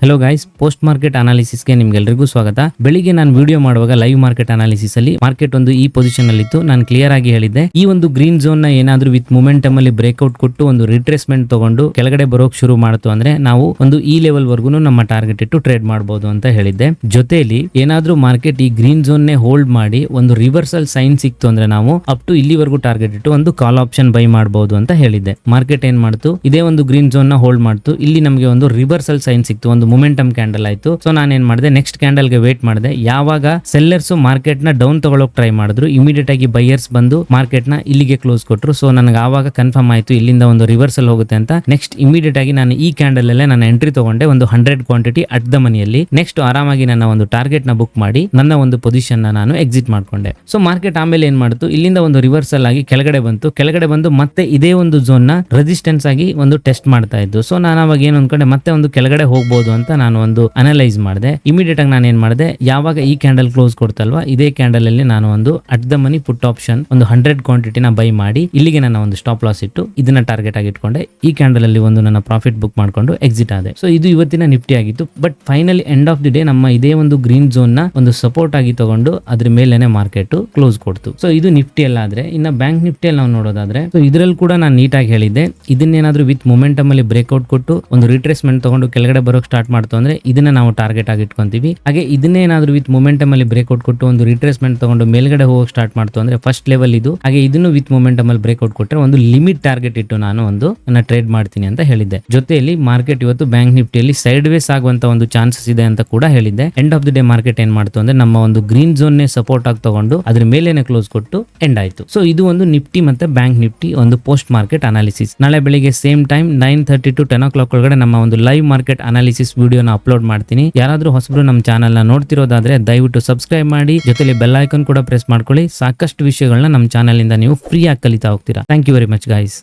Hello guys post market ಅನಾಲಿಸಿಸ್ಗೆ ನಿಮ್ಗೆಲ್ರಿಗೂ ಸ್ವಾಗತ. ಬೆಳಿಗ್ಗೆ ನಾನು ವಿಡಿಯೋ ಮಾಡುವಾಗ ಲೈವ್ ಮಾರ್ಕೆಟ್ ಅನಾಲಿಸಿಸ್ ಅಲ್ಲಿ ಮಾರ್ಕೆಟ್ ಒಂದು ಈ ಪೊಸಿಷನ್ ಅಲ್ಲಿ ಇತ್ತು ನಾನು ಕ್ಲಿಯರ್ ಆಗಿ ಹೇಳಿದ್ದೆ. ಈ ಒಂದು ಗ್ರೀನ್ ಝೋನ್ನ ಏನಾದ್ರೂ ವಿತ್ ಮೊಮೆಂಟಮ್ ಅಲ್ಲಿ ಬ್ರೇಕ್ಔಟ್ ಕೊಟ್ಟು ಒಂದು ರಿಟ್ರೇಸ್ಮೆಂಟ್ ತಗೊಂಡು ಕೆಳಗಡೆ ಬರೋಕ್ ಶುರು ಮಾಡ್ತು ಅಂದ್ರೆ ನಾವು ಒಂದು ಈ ಲೆವೆಲ್ ವರ್ಗೂ ನಮ್ಮ ಟಾರ್ಗೆಟ್ ಇಟ್ಟು ಟ್ರೇಡ್ ಮಾಡಬಹುದು ಅಂತ ಹೇಳಿದ್ದೆ. ಜೊತೆಯಲ್ಲಿ ಏನಾದ್ರೂ ಮಾರ್ಕೆಟ್ ಈ ಗ್ರೀನ್ ಝೋನ್ ನೇ ಹೋಲ್ಡ್ ಮಾಡಿ ಒಂದು ರಿವರ್ಸಲ್ ಸೈನ್ ಸಿಕ್ತು ಅಂದ್ರೆ ನಾವು ಅಪ್ ಟು ಇಲ್ಲಿವರೆಗೂ ಟಾರ್ಗೆಟ್ ಇಟ್ಟು ಒಂದು ಕಾಲ್ ಆಪ್ಷನ್ ಬೈ ಮಾಡಬಹುದು ಅಂತ ಹೇಳಿದ್ದೆ. ಮಾರ್ಕೆಟ್ ಏನ್ ಮಾಡ್ತು? ಇದೇ ಒಂದು ಗ್ರೀನ್ ಝೋನ್ನ ಹೋಲ್ಡ್ ಮಾಡ್ತು. ಇಲ್ಲಿ ನಮಗೆ ಒಂದು ರಿವರ್ಸಲ್ ಸೈನ್ ಸಿಕ್ತು. ಒಂದು ಮೊಮೆಂಟಮ್ ಕ್ಯಾಂಡಲ್ ಆಯ್ತು. ಸೊ ನಾನು ಏನ್ ಮಾಡಿದೆ ನೆಕ್ಸ್ಟ್ ಕ್ಯಾಂಡಲ್ಗೆ ವೇಟ್ ಮಾಡಿದೆ. ಯಾವಾಗ ಸೆಲ್ಲರ್ಸ್ ಮಾರ್ಕೆಟ್ನ ಡೌನ್ ತಗೊಳಕ್ ಟ್ರೈ ಮಾಡಿದ್ರು ಇಮಿಡಿಯೇಟ್ ಆಗಿ ಬೈಯರ್ಸ್ ಬಂದು ಮಾರ್ಕೆಟ್ನ ಇಲ್ಲಿಗೆ ಕ್ಲೋಸ್ ಕೊಟ್ಟರು ಸೊ ನನಗೆ ಆವಾಗ ಕನ್ಫರ್ಮ್ ಆಯ್ತು, ಇಲ್ಲಿಂದ ಒಂದು ರಿವರ್ಸಲ್ ಹೋಗುತ್ತೆ ಅಂತ. ನೆಕ್ಸ್ಟ್ ಇಮಿಡಿಯೇಟ್ ಆಗಿ ನಾನು ಈ ಕ್ಯಾಂಡಲ್ ಅಲ್ಲೇ ನನ್ನ ಎಂಟ್ರಿ ತಗೊಂಡೆ, ಒಂದು ಹಂಡ್ರೆಡ್ ಕ್ವಾಂಟಿಟಿ ಅಟ್ ದ ಮನಿಯಲ್ಲಿ ನೆಕ್ಸ್ಟ್ ಆರಾಮಾಗಿ ನನ್ನ ಒಂದು ಟಾರ್ಗೆಟ್ನ ಬುಕ್ ಮಾಡಿ, ನನ್ನ ಒಂದು ಪೊಸಿಷನ್ನ ನಾನು ಎಕ್ಸಿಟ್ ಮಾಡ್ಕೊಂಡೆ. ಸೊ ಮಾರ್ಕೆಟ್ ಆಮೇಲೆ ಏನ್ ಮಾಡ್ತು, ಇಲ್ಲಿಂದ ಒಂದು ರಿವರ್ಸಲ್ ಆಗಿ ಕೆಳಗಡೆ ಬಂತು. ಕೆಳಗಡೆ ಬಂದು ಮತ್ತೆ ಇದೇ ಒಂದು ಝೋನ್ನ ರೆಸಿಸ್ಟೆನ್ಸ್ ಆಗಿ ಒಂದು ಟೆಸ್ಟ್ ಮಾಡ್ತಾ ಇದ್ದು. ಸೊ ನಾನು ಅವಾಗ ಏನು ಅನ್ಕೊಂಡೆ, ಮತ್ತೆ ಒಂದು ಕೆಳಗಡೆ ಹೋಗ್ಬೋದು ಅಂತ ನಾನು ಒಂದು ಅನಲೈಸ್ ಮಾಡಿದೆ. ಇಮಿಡಿಯೇಟ್ ಆಗಿ ನಾನು ಏನ್ ಮಾಡಿದೆ, ಯಾವಾಗ ಈ ಕ್ಯಾಂಡಲ್ ಕ್ಲೋಸ್ ಕೊಡ್ತಲ್ವಾ, ಇದೇ ಕ್ಯಾಂಡಲ್ ಅಲ್ಲಿ ನಾನು ಒಂದು at the money put option ಒಂದು ಹಂಡ್ರೆಡ್ ಕ್ವಾಂಟಿಟಿನ ಬೈ ಮಾಡಿ, ಇಲ್ಲಿಗೆ ನನ್ನ ಒಂದು ಸ್ಟಾಪ್ ಲಾಸ್ ಇಟ್ಟು ಇದನ್ನ ಟಾರ್ಗೆಟ್ ಆಗಿ ಇಟ್ಕೊಂಡೆ. ಈ ಕ್ಯಾಂಡಲ್ ಅಲ್ಲಿ ಒಂದು ನನ್ನ ಪ್ರಾಫಿಟ್ ಬುಕ್ ಮಾಡ್ಕೊಂಡು ಎಕ್ಸಿಟ್ ಆದೆ. ಸೊ ಇದು ಇವತ್ತಿನ ನಿಫ್ಟಿ ಆಗಿತ್ತು. But finally end of the day ನಮ್ಮ ಇದೇ ಒಂದು ಗ್ರೀನ್ ಝೋನ್ನ ಒಂದು ಸಪೋರ್ಟ್ ಆಗಿ ತಗೊಂಡು ಅದ್ರ ಮೇಲೆನೆ ಮಾರ್ಕೆಟ್ ಕ್ಲೋಸ್ ಕೊಡ್ತು. ಸೊ ಇದು ನಿಫ್ಟಿ ಎಲ್ಲ ಆದ್ರೆ, ಇನ್ನ ಬ್ಯಾಂಕ್ ನಿಫ್ಟಿ ಅಲ್ಲಿ ನಾವು ನೋಡೋದಾದ್ರೆ ಸೊ ಇದರಲ್ಲಿ ಕೂಡ ನಾನು ನೀಟಾಗಿ ಹೇಳಿದ್ದೆ. ಇದನ್ನೇನಾದ್ರೂ ವಿತ್ ಮೊಮೆಂಟಮ್ ಅಲ್ಲಿ ಬ್ರೇಕ್ಔಟ್ ಕೊಟ್ಟು ಒಂದು ರಿಟ್ರೇಸ್ಮೆಂಟ್ ತಗೊಂಡು ಕೆಳಗಡೆ ಬರೋಕ್ ಸ್ಟಾರ್ಟ್ ಮಾಡ್ತು ಅಂದ್ರೆ ಇದನ್ನ ನಾವು ಟಾರ್ಗೆಟ್ ಆಗಿ ಇಟ್ಕೊಂತೀವಿ. ಹಾಗೆ ಇದನ್ನೇ ಏನಾದ್ರೂ ವಿತ್ ಮೊಮೆಂಟಮ್ ಅಲ್ಲಿ ಬ್ರೇಕ್ಔಟ್ ಕೊಟ್ಟು ಒಂದು ರಿಟ್ರೇಸ್ಮೆಂಟ್ ತಗೊಂಡು ಮೇಲ್ಗಡೆ ಹೋಗೋ ಸ್ಟಾರ್ಟ್ ಮಾಡ್ತು ಅಂದ್ರೆ ಫಸ್ಟ್ ಲೆವೆಲ್ ಇದು. ಹಾಗೆ ಇದನ್ನು ವಿತ್ ಮೊಮೆಂಟಮ್ ಅಲ್ಲಿ ಬ್ರೇಕ್ಔಟ್ ಕೊಟ್ಟರೆ ಒಂದು ಲಿಮಿಟ್ ಟಾರ್ಗೆಟ್ ಇಟ್ಟು ನಾನು ಒಂದು ನನ್ನ ಟ್ರೇಡ್ ಮಾಡ್ತೀನಿ ಅಂತ ಹೇಳಿದ್ದೆ. ಜೊತೆಯಲ್ಲಿ ಮಾರ್ಕೆಟ್ ಇವತ್ತು ಬ್ಯಾಂಕ್ ನಿಫ್ಟಿಯಲ್ಲಿ ಸೈಡ್ ವೇಸ್ ಆಗುವಂತ ಒಂದು ಚಾನ್ಸಸ್ ಇದೆ ಅಂತ ಕೂಡ ಹೇಳಿದ್ದೆ. End of the day market ಏನ್ ಮಾಡ್ತು ಅಂದ್ರೆ ನಮ್ಮ ಒಂದು ಗ್ರೀನ್ ಝೋನ್ ನೇ ಸಪೋರ್ಟ್ ಆಗಿ ತಗೊಂಡು ಅದ್ರ ಮೇಲೇನೆ ಕ್ಲೋಸ್ ಕೊಟ್ಟು ಎಂಡ್ ಆಯ್ತು. ಸೊ ಇದು ಒಂದು ನಿಫ್ಟಿ ಮತ್ತೆ ಬ್ಯಾಂಕ್ ನಿಫ್ಟಿ ಒಂದು ಪೋಸ್ಟ್ ಮಾರ್ಕೆಟ್ ಅನಾಲಿಸಿಸ್ ನಾಳೆ ಬೆಳಿಗ್ಗೆ same time nine thirty to ten o'clock ಒಳಗಡೆ ನಮ್ಮ ಒಂದು ಲೈವ್ ಮಾರ್ಕೆಟ್ ಅನಾಲಿಸಿಸ್ ವಿಡಿಯೋನ ಅಪ್ಲೋಡ್ ಮಾಡ್ತೀನಿ. ಯಾರಾದ್ರೂ ಹೊಸಬ್ರು ನಮ್ಮ ಚಾನಲ್ನ ನೋಡ್ತಿರೋದಾದ್ರೆ ದಯವಿಟ್ಟು ಸಬ್ಸ್ಕ್ರೈಬ್ ಮಾಡಿ, ಜೊತೆಲಿ ಬೆಲ್ ಐಕನ್ ಕೂಡ ಪ್ರೆಸ್ ಮಾಡ್ಕೊಳ್ಳಿ. ಸಾಕಷ್ಟು ವಿಷಯಗಳನ್ನ ನಮ್ಮ ಚಾನಲ್ ಇಂದ ನೀವು ಫ್ರೀ ಆಗಿ ಕಲಿತಾ ಹೋಗ್ತೀರಾ. Thank you very much guys